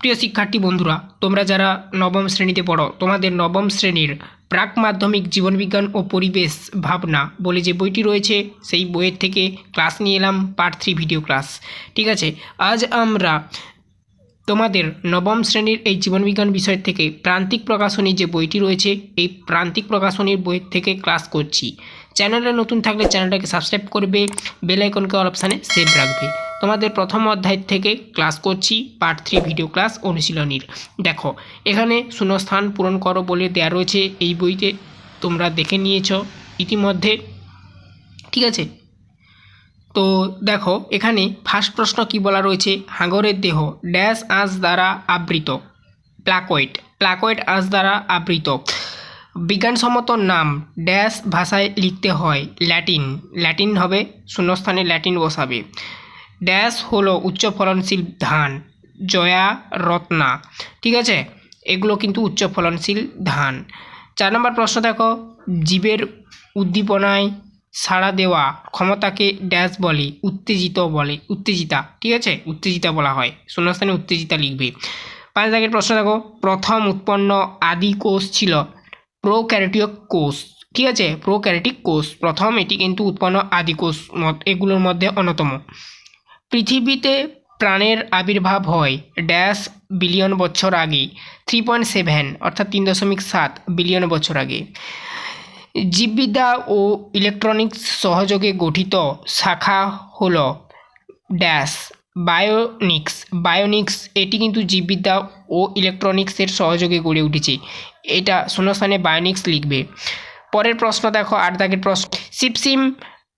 প্রিয় শিক্ষার্থী বন্ধুরা, তোমরা যারা নবম শ্রেণীতে পড়ো, তোমাদের নবম শ্রেণির প্রাক মাধ্যমিক জীবনবিজ্ঞান ও পরিবেশ ভাবনা বলে যে বইটি রয়েছে, সেই বইয়ের থেকে ক্লাস নিয়ে এলাম পার্ট থ্রি ভিডিও ক্লাস ঠিক আছে, আজ আমরা তোমাদের নবম শ্রেণির এই জীবনবিজ্ঞান বিষয় থেকে প্রান্তিক প্রকাশনী যে বইটি রয়েছে, এই প্রান্তিক প্রকাশনীর বই থেকে ক্লাস করছি। চ্যানেলে নতুন থাকলে চ্যানেলটাকে সাবস্ক্রাইব করবে, বেল আইকনকে অল অপশানে সেভ রাখবে। তোমাদের প্রথম অধ্যায় থেকে ক্লাস করছি পার্ট থ্রি ভিডিও ক্লাস অনুশীলনীর। দেখো, এখানে শূন্যস্থান পূরণ করো বলে দেয়া রয়েছে, এই বইতে তোমরা দেখে নিয়েছো ইতিমধ্যে। ঠিক আছে? তো দেখো, এখানে ফার্স্ট প্রশ্ন কি বলা রয়েছে? হাঙরের দেহ ড্যাশ আঁশ দ্বারা আবৃত, প্লাকয়েড প্লাকয়েড আঁশ দ্বারা আবৃত। বিজ্ঞানসম্মত নাম ড্যাশ ভাষায় লিখতে হয়, ল্যাটিন। ল্যাটিন হবে, শূন্যস্থানে ল্যাটিন বসাবে। ড্যাশ হলো উচ্চ ফলনশীল ধান, জয়া, রত্না। ঠিক আছে? এগুলো কিন্তু উচ্চ ফলনশীল ধান। চার নম্বর প্রশ্ন দেখো। জীবের উদ্দীপনায় সাড়া দেওয়া ক্ষমতাকে ড্যাশ বলে, উত্তেজিত বলে, উত্তেজিতা। ঠিক আছে? উত্তেজিতা বলা হয়। শূন্যস্থানে উত্তেজিতা লিখবে। পাঁচ দাগের প্রশ্ন দেখো। প্রথম উৎপন্ন আদি কোষ ছিল প্রোক্যারিটিক কোষ। ঠিক আছে? প্রোক্যারিটিক কোষ। প্রথম এটি কিন্তু উৎপন্ন আদি কোষ এগুলোর মধ্যে অন্যতম। পৃথিবীতে প্রাণের আবির্ভাব হয় ড্যাশ বিলিয়ন বছর আগে, থ্রি পয়েন্ট সেভেন, অর্থাৎ তিন দশমিক সাত বিলিয়ন বছর আগে। জীববিদ্যা ও ইলেকট্রনিক্স সহযোগে গঠিত শাখা হল ড্যাশ। বায়োনিক্স। বায়োনিক্স, এটি কিন্তু জীববিদ্যা ও ইলেকট্রনিক্সের সহযোগে গড়ে উঠেছে। এটা শূন্যস্থানে বায়োনিক্স লিখবে। পরের প্রশ্ন দেখো আট দাগের প্রশ্ন। সিপসিম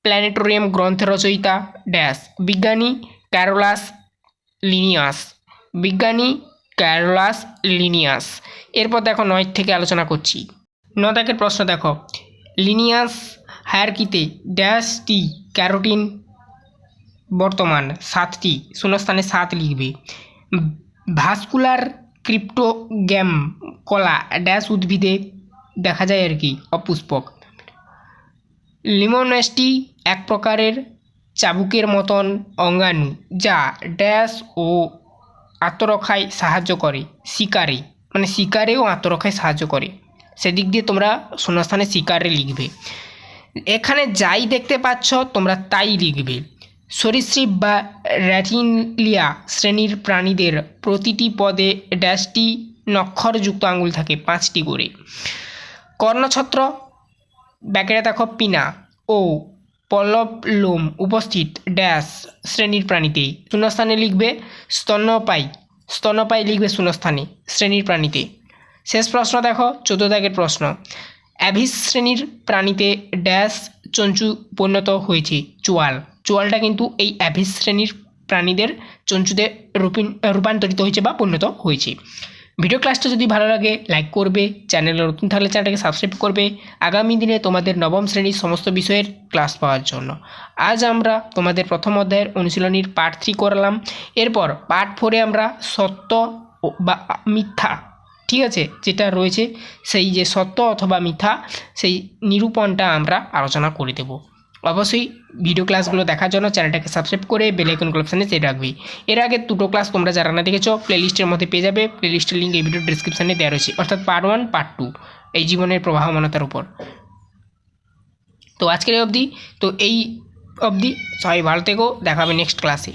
প্ল্যানেটোরিয়াম গ্রন্থের রচয়িতা ড্যাশ বিজ্ঞানী ক্যারোলাস লিনিয়াস। বিজ্ঞানী ক্যারোলাস লিনিয়াস। এরপর দেখো নয় থেকে আলোচনা করছি। ন প্রশ্ন দেখো। লিনিয়াস হায়ারকিতে ড্যাশটি ক্যারোটিন বর্তমান সাতটি, শূন্যস্থানে সাত লিখবে। ভাস্কুলার ক্রিপ্টোগ্যাম কলা ড্যাশ উদ্ভিদে দেখা যায় আর কি, অপুষ্পক। লিমোনেস্টি এক প্রকারের চাবুকের মতন অঙ্গাণু যা ড্যাশ ও আত্মরক্ষায় সাহায্য করে, শিকারে। মানে শিকারেও আত্মরক্ষায় সাহায্য করে। সেদিক দিয়ে তোমরা শূন্যস্থানে শিকারে লিখবে। এখানে যাই দেখতে পাচ্ছ, তোমরা তাই লিখবে। সরীসৃপ বা র্যাটিনলিয়া শ্রেণির প্রাণীদের প্রতিটি পদে ড্যাশটি নক্ষরযুক্ত আঙুল থাকে, পাঁচটি করে। কর্ণছত্র ব্যাকেটে দেখো পিনা ও পল্লব লোম, উপস্থিত, ড্যাশ, শ্রেণির প্রাণীতে শূন্যস্থানে লিখবে স্তন্যপায়ী স্তন্যপায়ী লিখবে শূন্যস্থানে, শ্রেণির প্রাণীতে শেষ প্রশ্ন দেখো চোদ্দ দাগের প্রশ্ন। অ্যাভিস শ্রেণির প্রাণীতে ড্যাশ চঞ্চু পরিণত হয়েছে, চোয়াল। চোয়ালটা কিন্তু এই অ্যাভিস শ্রেণির প্রাণীদের চঞ্চুতে রূপিন, রূপান্তরিত হয়েছে বা পরিণত হয়েছে। ভিডিও ক্লাসটা যদি ভালো লাগে লাইক করবে, চ্যানেলে নতুন থাকলে চ্যানেলটাকে সাবস্ক্রাইব করবে। আগামী দিনে তোমাদের নবম শ্রেণির সমস্ত বিষয়ের ক্লাস পাওয়ার জন্য। আজ আমরা তোমাদের প্রথম অধ্যায়ের অনুশীলনীর পার্ট থ্রি করালাম। এরপর পার্ট ফোরে আমরা সত্য বা মিথ্যা, ঠিক আছে, যেটা রয়েছে, সেই যে সত্য অথবা মিথ্যা, সেই নিরূপণটা আমরা আলোচনা করে দেব। অবশ্যই ভিডিও ক্লাসগুলো দেখার জন্য চ্যানেলটাকে সাবস্ক্রাইব করে বেলাইকন অপশানে সেট রাখবি। এর আগে দুটো ক্লাস তোমরা যারা না দেখেছ প্লে লিস্টের মধ্যে পেয়ে যাবে। প্লে লিস্টের লিঙ্ক এই ভিডিও ডিসক্রিপশানে দেওয়া রয়েছে। অর্থাৎ পার্ট ওয়ান পার্ট টু এই জীবনের প্রবাহমানতার উপর। তো আজকের অবধি, তো এই অবধি সবাই ভালো থেকো দেখাবে নেক্সট ক্লাসে